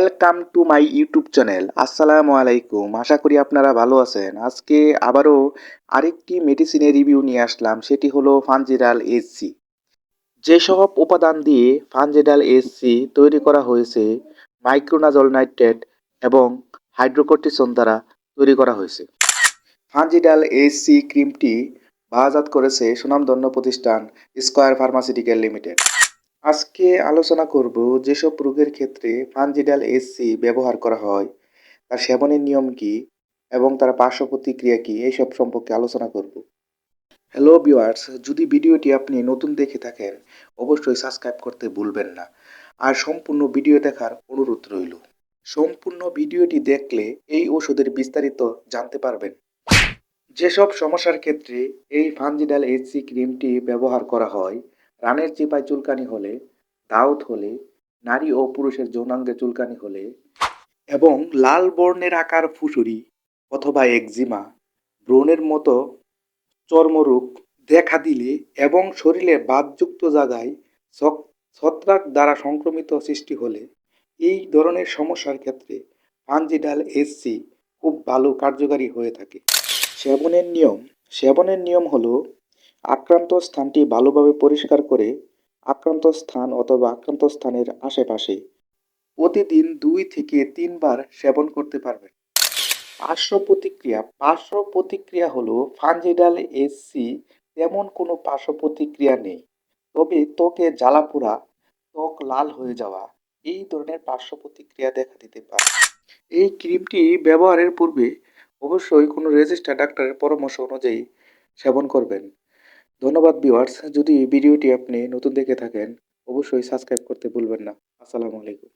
Welcome to my YouTube channel আসসালামু আলাইকুম আশা করি আপনারা ভালো আছেন। আজকে আবারও আরেকটি মেডিসিনের রিভিউ নিয়ে আসলাম। সেটি হলো ফানজিরাল এসসি যেসব উপাদান দিয়ে ফানজিডাল এসসি তৈরি করা হয়েছে মাইক্রোনাজল নাইট্রেট এবং হাইড্রোকর্টিসন দ্বারা তৈরি করা হয়েছে। ফানজিডাল এসসি ক্রিমটি বাজাত করেছে সুনামধন্য প্রতিষ্ঠান স্কয়ার ফার্মাসিউটিক্যাল লিমিটেড আজকে আলোচনা করব যেসব রোগের ক্ষেত্রে ফানজিডাল এসসি ব্যবহার করা হয়, তার সেবনের নিয়ম কি এবং তার পার্শ্ব প্রতিক্রিয়া কি এইসব সম্পর্কে আলোচনা করব। হ্যালো ভিউয়ার্স যদি ভিডিওটি আপনি নতুন দেখে থাকেন, অবশ্যই সাবস্ক্রাইব করতে ভুলবেন না। আর সম্পূর্ণ ভিডিও দেখার অনুরোধ রইল। সম্পূর্ণ ভিডিওটি দেখলে এই ওষুধের বিস্তারিত জানতে পারবেন। যেসব সমস্যার ক্ষেত্রে এই ফানজিডাল এইচসি ক্রিমটি ব্যবহার করা হয় রানের চিপায় চুলকানি হলে দাউত হলে, নারী ও পুরুষের যৌনাঙ্গে চুলকানি হলে এবং লাল বর্ণের আকার ফুসুরি অথবা একজিমা ব্রণের মতো চর্মরোগ দেখা দিলে এবং শরীরে বাদযুক্ত জায়গায় ছত্রাক দ্বারা সংক্রমিত সৃষ্টি হলে, এই ধরনের সমস্যার ক্ষেত্রে ফানজিডাল এসসি খুব ভালো কার্যকারী হয়ে থাকে। সেবনের নিয়ম সেবনের নিয়ম হলো আক্রান্ত স্থানটি ভালোভাবে পরিষ্কার করে আক্রান্ত স্থান অথবা আক্রান্ত স্থানের আশেপাশে প্রতিদিন দুই থেকে তিনবার সেবন করতে পারবেন। পার্শ্ব প্রতিক্রিয়া পার্শ্ব প্রতিক্রিয়া হলো ফানজিডাল এসসি তেমন কোনো পার্শ্ব প্রতিক্রিয়া নেই। তবে ত্বকে জ্বালাপোড়া ত্বক লাল হয়ে যাওয়া, এই ধরনের পার্শ্ব প্রতিক্রিয়া দেখা দিতে পারে। এই ক্রিমটি ব্যবহারের পূর্বে অবশ্যই কোনো রেজিস্টার ডাক্তারের পরামর্শ অনুযায়ী সেবন করবেন। ধন্যবাদ ভিউয়ার্স যদি ভিডিওটি আপনি নতুন দেখে থাকেন, অবশ্যই সাবস্ক্রাইব করতে ভুলবেন না। আসসালামু আলাইকুম।